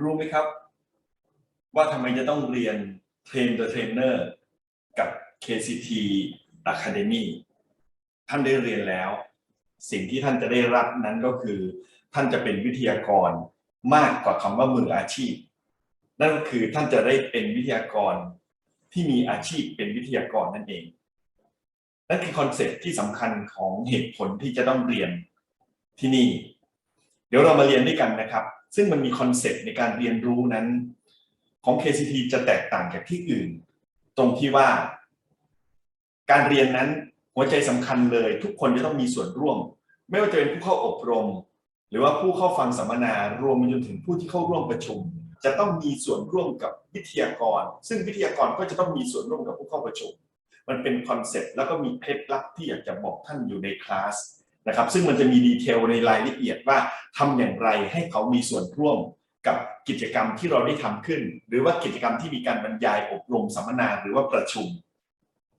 รู้ไหมครับ ว่าทำไมจะต้องเรียนเทรนเดอร์เทรนเนอร์กับ KCT Academy ท่านได้เรียนแล้ว สิ่งที่ท่านจะได้รับนั้นก็คือ ท่านจะเป็นวิทยากรมากกว่าคำว่ามืออาชีพ นั่นก็คือท่านจะได้เป็นวิทยากรที่มีอาชีพเป็นวิทยากรนั่นเองนั่นคือคอนเซ็ปที่สำคัญของเหตุผลที่จะต้องเรียนที่นี่ เดี๋ยวเรามาเรียนด้วยกันนะครับ ซึ่งมันมีคอนเซปต์ในการเรียนรู้นั้น ของ KCT จะแตกต่างจากที่อื่น ตรงที่ว่า การเรียนนั้นหัวใจสำคัญเลย ทุกคนจะต้องมีส่วนร่วม ไม่ว่าจะเป็นผู้เข้าอบรม หรือว่าผู้เข้าฟังสัมมนารวมไปจนถึงผู้ที่เข้าร่วมประชุม จะต้องมีส่วนร่วมกับวิทยากร ซึ่งวิทยากรก็จะต้องมีส่วนร่วมกับผู้เข้าประชุม มันเป็นคอนเซ็ปต์แล้วก็มีเคล็ดลับที่อยากจะบอกท่านอยู่ในคลาส นะครับ ซึ่งมันจะมีดีเทลในรายละเอียดว่าทำอย่างไรให้เขามีส่วนร่วมกับกิจกรรมที่เราได้ทำขึ้น หรือว่ากิจกรรมที่มีการบรรยายอบรมสัมมนาหรือว่าประชุม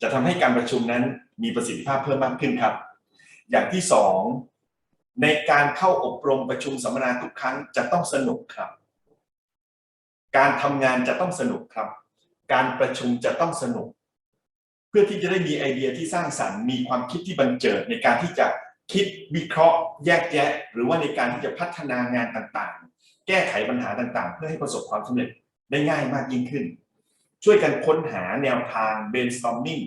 จะทำให้การประชุมนั้นมีประสิทธิภาพเพิ่มมากขึ้นครับ อย่างที่สองในการเข้าอบรมประชุมสัมมนาทุกครั้งจะต้องสนุกครับ การทำงานจะต้องสนุกครับ การประชุมจะต้องสนุก เพื่อที่จะได้มีไอเดียที่สร้างสรรค์มีความคิดที่บันเจิดในการที่จะ คิดวิเคราะห์แยกแยะ หรือว่าในการที่จะพัฒนางานต่างๆ แก้ไขปัญหาต่างๆ เพื่อให้ประสบความสำเร็จได้ง่ายมากยิ่งขึ้น ช่วยกันค้นหาแนวทาง brainstorming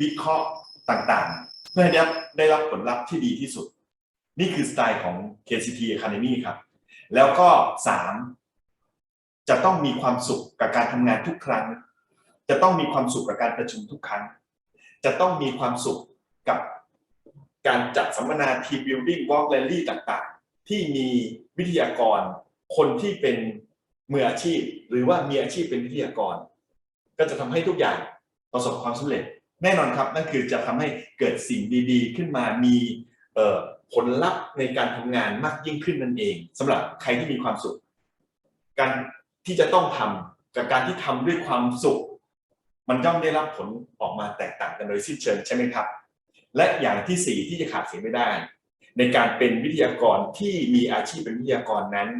วิเคราะห์ต่างๆ เพื่อให้ได้รับได้รับผลลัพธ์ที่ดีที่สุด นี่คือสไตล์ของ KCT Academy ครับ แล้วก็ 3 จะต้องมีความสุขกับการทำงานทุกครั้ง จะต้องมีความสุขกับการประชุมทุกครั้ง จะต้องมีความสุขกับ การจัดสัมมนาทีม building walk rally ต่างๆ ที่มีวิทยากร คนที่เป็นมืออาชีพ หรือว่ามีอาชีพเป็นวิทยากร ก็จะทำให้ทุกอย่างประสบความสำเร็จ แน่นอนครับนั่นคือจะทำให้เกิดสิ่งดีๆ ขึ้นมามีผลลัพธ์ในการทำงานมากยิ่งขึ้นนั่นเองสำหรับใครที่มีความสุข การที่จะต้องทำกับการที่ทำด้วยความสุข มันย่อมได้รับผลออกมาแตกต่างกันโดยสิ้นเชิงใช่ไหมครับ และอย่างที่สี่ที่จะขาดเสียไม่ได้ ในการเป็นวิทยากรที่มีอาชีพเป็นวิทยากรนั้น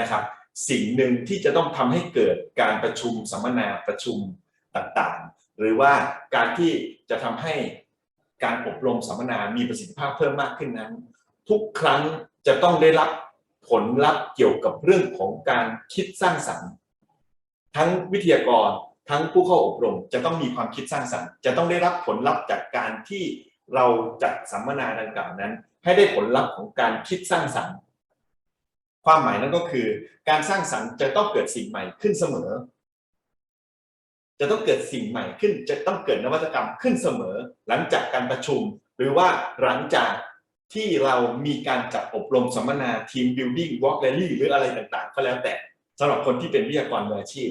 นะครับ สิ่งหนึ่งที่จะต้องทำให้เกิดการประชุมสัมมนาประชุมต่างๆ หรือว่าการที่จะทำให้การอบรมสัมมนา มีประสิทธิภาพเพิ่มมากขึ้นนั้น ทุกครั้งจะต้องได้รับผลลัพธ์เกี่ยวกับเรื่องของการคิดสร้างสรรค์ ทั้งวิทยากรทั้งผู้เข้าอบรม จะต้องมีความคิดสร้างสรรค์ จะต้องได้รับผลลัพธ์จากการที่ เราจัดสัมมนาดังกล่าวนั้น ให้ได้ผลลัพธ์ของการคิดสร้างสรรค์ ความหมายนั้นก็คือการสร้างสรรค์จะต้องเกิดสิ่งใหม่ขึ้นเสมอ จะต้องเกิดสิ่งใหม่ขึ้น จะต้องเกิดนวัตกรรมขึ้นเสมอ หลังจากการประชุม หรือว่าหลังจากที่เรามีการจัดอบรมสัมมนาทีม building walk rally หรืออะไรต่างๆ ก็แล้วแต่สำหรับคนที่เป็นวิทยากรมืออาชีพ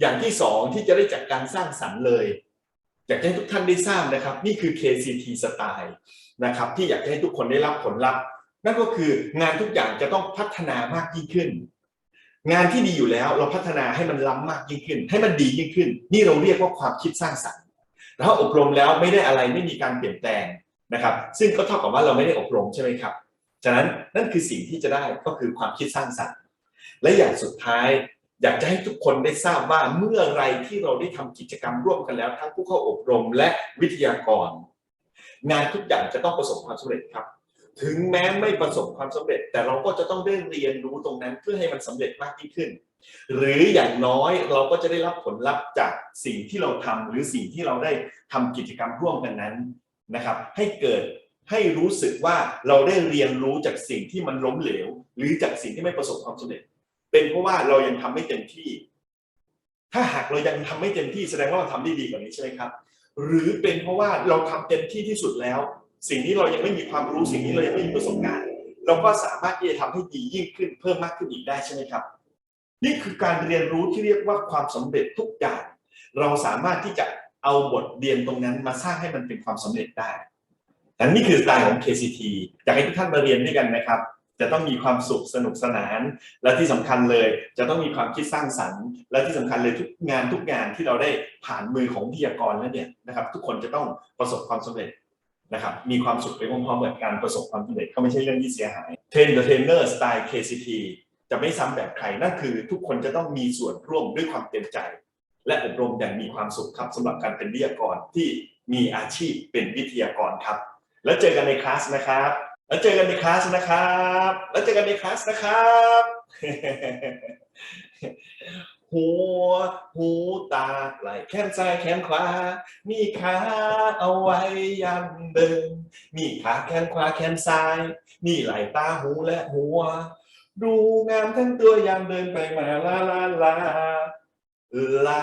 อย่างที่สองที่จะได้จากการสร้างสรรค์เลย อยากให้ทุกท่านได้ทราบนะครับ นี่คือ KCT สไตล์นะครับ ที่อยากให้ทุกคนได้รับผลลัพธ์ นั่นก็คืองานทุกอย่างจะต้องพัฒนามากยิ่งขึ้น งานที่ดีอยู่แล้วเราพัฒนาให้มันล้ำมากยิ่งขึ้น ให้มันดียิ่งขึ้น นี่เราเรียกว่าความคิดสร้างสรรค์แล้วอบรมแล้วไม่ได้อะไรไม่มีการเปลี่ยนแปลงนะครับ ซึ่งก็เท่ากับว่าเราไม่ได้อบรมใช่ไหมครับฉะนั้นนั่นคือสิ่งที่จะได้ก็คือความคิดสร้างสรรค์ และอย่างสุดท้าย อยากจะให้ทุกคนได้ทราบว่าเมื่อไรที่เราได้ทำกิจกรรมร่วมกันแล้ว ทั้งผู้เข้าอบรมและวิทยากร งานทุกอย่างจะต้องประสบความสำเร็จครับ ถึงแม้ไม่ประสบความสำเร็จ แต่เราก็จะต้องได้เรียนรู้ตรงนั้นเพื่อให้มันสำเร็จมากยิ่งขึ้น หรืออย่างน้อยเราก็จะได้รับผลลัพธ์จากสิ่งที่เราทำหรือสิ่งที่เราได้ทำกิจกรรมร่วมกันนั้นนะครับ ให้เกิดให้รู้สึกว่าเราได้เรียนรู้จากสิ่งที่มันล้มเหลว หรือจากสิ่งที่ไม่ประสบความสำเร็จ เป็นเพราะว่าเรายังทำไม่เต็มที่ ถ้าหากเรายังทำไม่เต็มที่แสดงว่าเราทำได้ดีกว่านี้ใช่ไหมครับ หรือเป็นเพราะว่าเราทำเต็มที่ที่สุดแล้ว สิ่งนี้เรายังไม่มีความรู้สิ่งนี้เรายังไม่มีประสบการณ์ เราก็สามารถที่จะทำให้ดียิ่งขึ้นเพิ่มมากขึ้นอีกได้ใช่ไหมครับ นี่คือการเรียนรู้ที่เรียกว่าความสำเร็จทุกอย่าง เราสามารถที่จะเอาบทเรียนตรงนั้นมาสร้างให้มันเป็นความสำเร็จได้แต่นี่คือสไตล์ของ KCT อยากให้ทุกท่านมาเรียนด้วยกันนะครับ จะต้องมีความสุขสนุกสนาน และที่สำคัญเลย จะต้องมีความคิดสร้างสรรค์ และที่สำคัญเลยทุกงานทุกงานที่เราได้ผ่านมือของวิทยากรแล้วเนี่ยนะครับทุกคนจะต้องประสบความสำเร็จนะครับมีความสุขไปพร้อมๆกับการประสบความสำเร็จก็ไม่ใช่เรื่องที่เสียหายเทรนเดอร์เทรนเนอร์สไตล์ KCT จะจะไม่ซ้ำแบบใครนั่นคือ ทุกคนจะต้องมีส่วนร่วมด้วยความเต็มใจ และอบรมอย่างมีความสุขครับสำหรับการเป็นวิทยากรที่มีอาชีพเป็นวิทยากรครับ แล้วเจอกันในคลาสนะครับ แล้วเจอกันในคลาสนะครับ แล้วเจอกันในคลาสนะครับหัวหูตาไหล่แขนซ้ายแขนขวา มีขาเอาไว้ยันเดิน มีขาแขนขวาแขนซ้าย มีไหล่ตาหูและหัว ดูงามทั้งตัวยามเดินไปมาลาลาลาลา